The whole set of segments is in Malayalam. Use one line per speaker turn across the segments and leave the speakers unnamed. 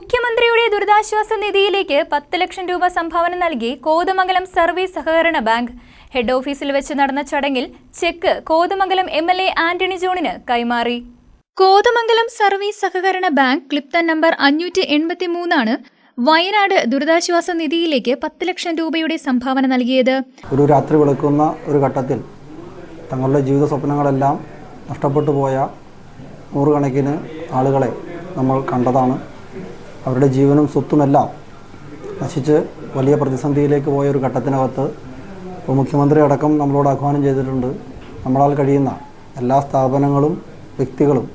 മുഖ്യമന്ത്രിയുടെ ദുരിതാശ്വാസ നിധിയിലേക്ക് പത്ത് ലക്ഷം രൂപ സംഭാവന നൽകി കോതമംഗലം സർവീസ് സഹകരണ ബാങ്ക്. ഹെഡ് ഓഫീസിൽ വെച്ച് നടന്ന ചടങ്ങിൽ cheque Kothamangalam M L A Antony ജോണിന് കൈമാറി. കോതമംഗലം സർവീസ് സഹകരണ ബാങ്ക് ക്ലിപ്തൻ നമ്പർ അഞ്ഞൂറ്റി എൺപത്തി മൂന്നാണ് വയനാട് ദുരിതാശ്വാസ നിധിയിലേക്ക് പത്ത് ലക്ഷം രൂപയുടെ സംഭാവന നൽകിയത്.
ഒരു രാത്രി വിളക്കുന്ന ഒരു ഘട്ടത്തിൽ തങ്ങളുടെ ജീവിത സ്വപ്നങ്ങളെല്ലാം നഷ്ടപ്പെട്ടു പോയ നൂറുകണക്കിന് ആളുകളെ നമ്മൾ കണ്ടതാണ്. അവരുടെ ജീവനും സ്വത്തുമെല്ലാം നശിച്ച് വലിയ പ്രതിസന്ധിയിലേക്ക് പോയ ഒരു ഘട്ടത്തിനകത്ത് ഇപ്പോൾ മുഖ്യമന്ത്രി അടക്കം നമ്മളോട് ആഹ്വാനം ചെയ്തിട്ടുണ്ട്. നമ്മളാൽ കഴിയുന്ന എല്ലാ സ്ഥാപനങ്ങളും വ്യക്തികളും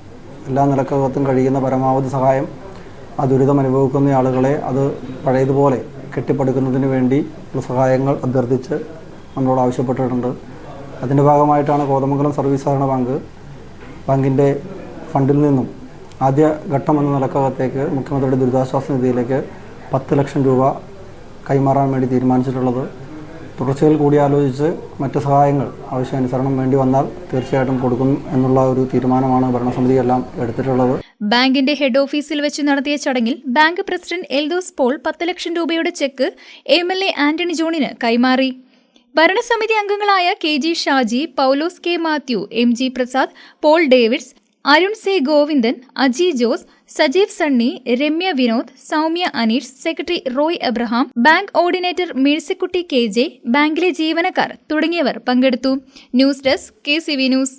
എല്ലാ നിലക്കകത്തും കഴിയുന്ന പരമാവധി സഹായം ആ ദുരിതം അനുഭവിക്കുന്ന ആളുകളെ അത് പഴയതുപോലെ കെട്ടിപ്പടുക്കുന്നതിന് വേണ്ടി സഹായങ്ങൾ അഭ്യർത്ഥിച്ച് നമ്മളോട് ആവശ്യപ്പെട്ടിട്ടുണ്ട്. അതിന്റെ ഭാഗമായിട്ടാണ് കോതമംഗലം സർവീസ് സഹകരണ ബാങ്ക് ബാങ്കിന്റെ ഫണ്ടിൽ നിന്നും ആദ്യ ഘട്ടം എന്ന നിലക്കകത്തേക്ക് മുഖ്യമന്ത്രിയുടെ ദുരിതാശ്വാസ നിധിയിലേക്ക് പത്ത് ലക്ഷം രൂപ കൈമാറാൻ വേണ്ടി തീരുമാനിച്ചിട്ടുള്ളത്. തുടർച്ചയിൽ കൂടിയാലോചിച്ച് മറ്റ് സഹായങ്ങൾ ആവശ്യാനുസരണം വേണ്ടി വന്നാൽ തീർച്ചയായിട്ടും കൊടുക്കും എന്നുള്ള ഒരു തീരുമാനമാണ് ഭരണസമിതി എല്ലാം എടുത്തിട്ടുള്ളത്.
ബാങ്കിന്റെ ഹെഡ് ഓഫീസിൽ വെച്ച് നടത്തിയ ചടങ്ങിൽ ബാങ്ക് പ്രസിഡന്റ് എൽദോസ് പോൾ പത്ത് ലക്ഷം രൂപയുടെ cheque M L A Antony ജോണിന് കൈമാറി. ഭരണസമിതി അംഗങ്ങളായ K G Shaji Paulose K Mathew M G Prasad Paul Davids Arun സെ Govindan Aji Jose Sajeev Sunny Ramya Vinod Soumya Aneesh secretary Roy Abraham bank ordinator Mercykutty K J ബാങ്കിലെ ജീവനക്കാർ തുടങ്ങിയവർ പങ്കെടുത്തു. News desk K C V news.